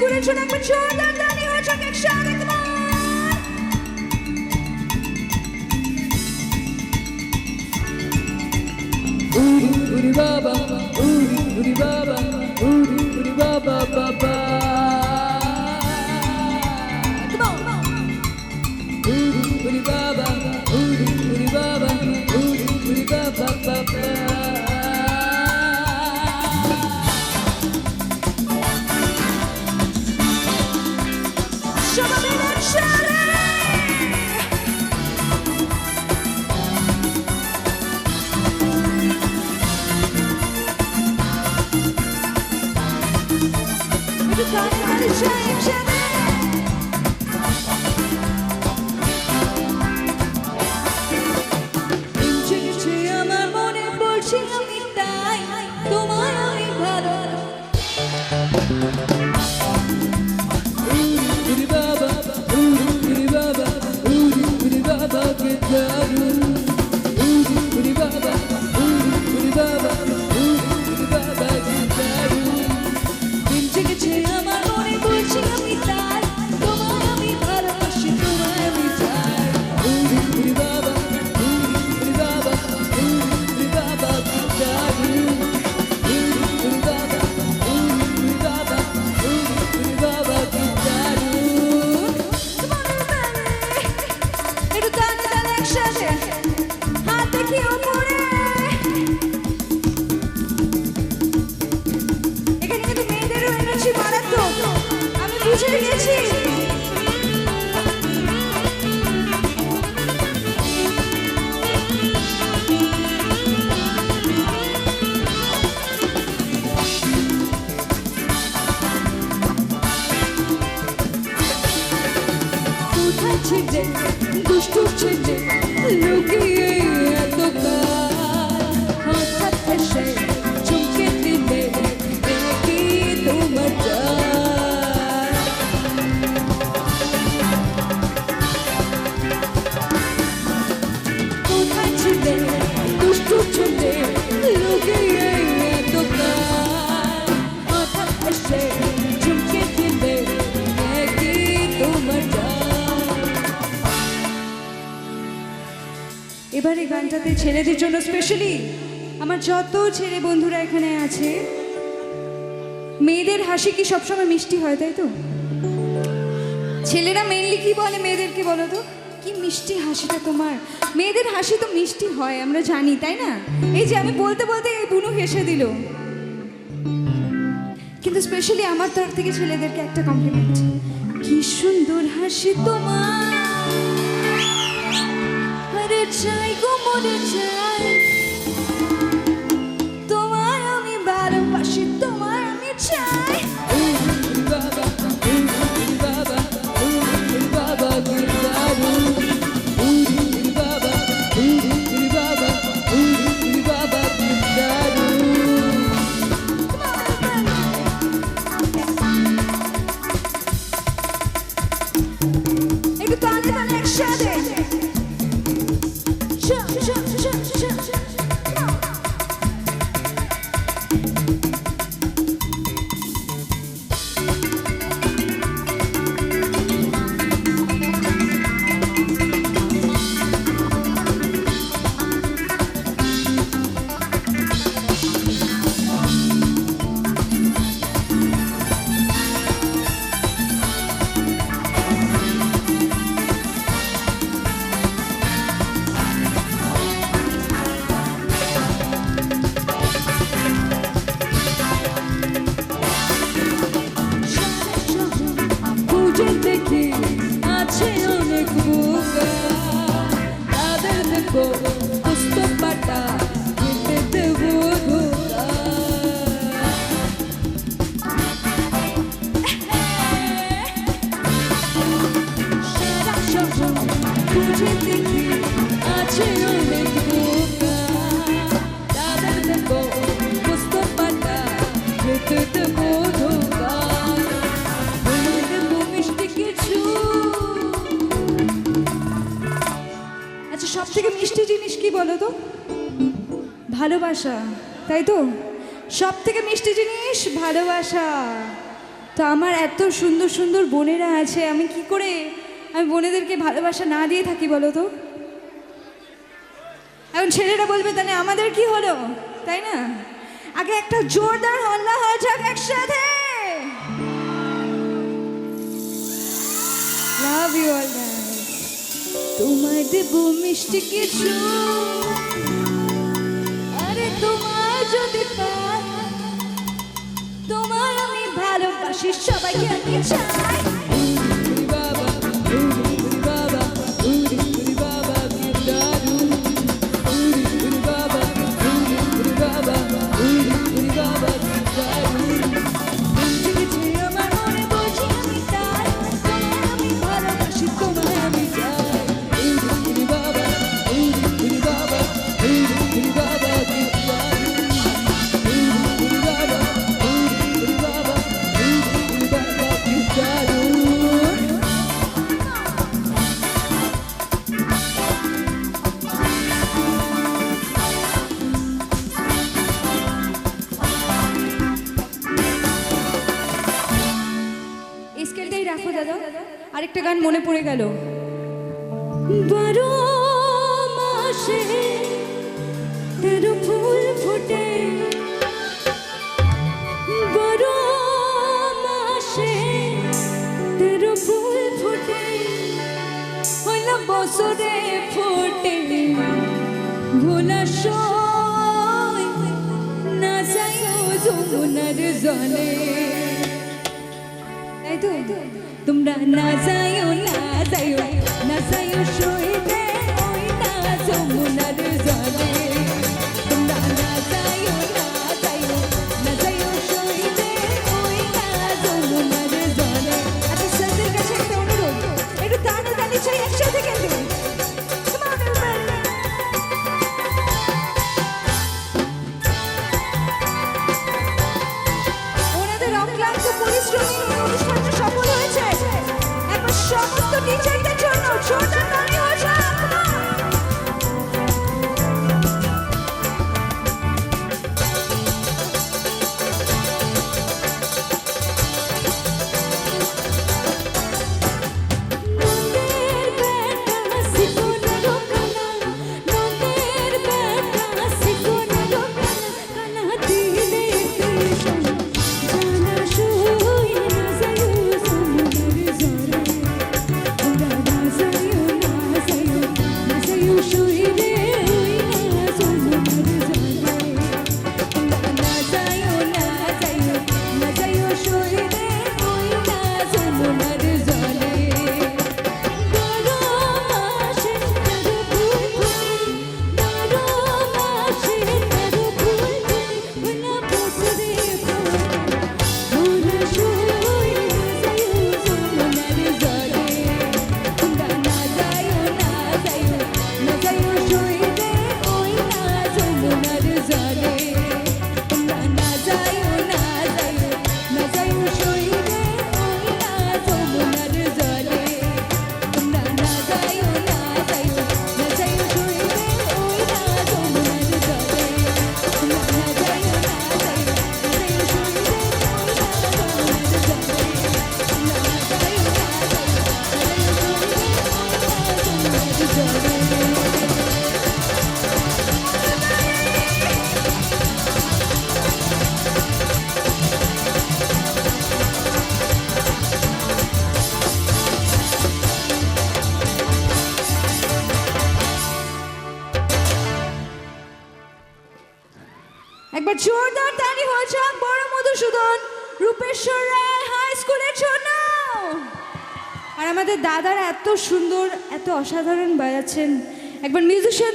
כולן בצ'ורדן, דני הוא יצחק עכשיו Ooh, ooh, ba ba, ooh, ooh, ooh, ooh, ba ba. বুঝে গেছি ছেড়ে দুষ্টু ছেড়ে লুকিয়ে এত কাল হঠাৎ এসে এবার এই গানটাতে ছেলেদের জন্য স্পেশালি আমার যত ছেলে বন্ধুরা এখানে আছে, মেয়েদের হাসি কি সবসময় মিষ্টি হয়, তাই তো? ছেলেরা মেনলি কি বলে মেয়েদেরকে বলো তো? কি মিষ্টি হাসিটা তোমার? মেয়েদের হাসি তো মিষ্টি হয়, আমরা জানি, তাই না? এই যে আমি বলতে বলতে এই বুনু হেসে দিল। কিন্তু স্পেশালি আমার তরফ থেকে ছেলেদেরকে একটা কমপ্লিমেন্ট কি সুন্দর হাসি তোমার। আরে চাই গো মরে চাই। তোমার আমি ভালোবাসি তোমার আমি চাই। বলো তো ভালোবাসা, তাই তো? সব থেকে মিষ্টি জিনিস ভালোবাসা। তো আমার এত সুন্দর সুন্দর বোনেরা আছে, আমি কি করে আমি বোনেদেরকে ভালোবাসা না দিয়ে থাকি বলো তো এখন ছেলেরা বলবে, তাহলে আমাদের কি হলো? তাই না? আগে একটা জোরদার হল্লা হয়ে যাক একসাথে। লাভ ইউ অল তোমায় দেব মিষ্টি কিছু। আরে তোমার যদি তোমার আমি ভালোবাসি সবাইকে আমি চাই। আরেকটা গান মনে পড়ে গেল। বারো মাসে তেরো ফোটে। ভোলা সয় না যমুনার জলে। তো তোমরা না যাইও না যাইও না যাইও সইতে believe. একবার জোরদার তালি হয়ে যাক বড় মধুসূদন। রূপেশ্বর রায় হাই স্কুলের জন্য। আর আমাদের দাদারা এত সুন্দর, এত অসাধারণ বাজাচ্ছেন। একবার মিউজিশিয়ান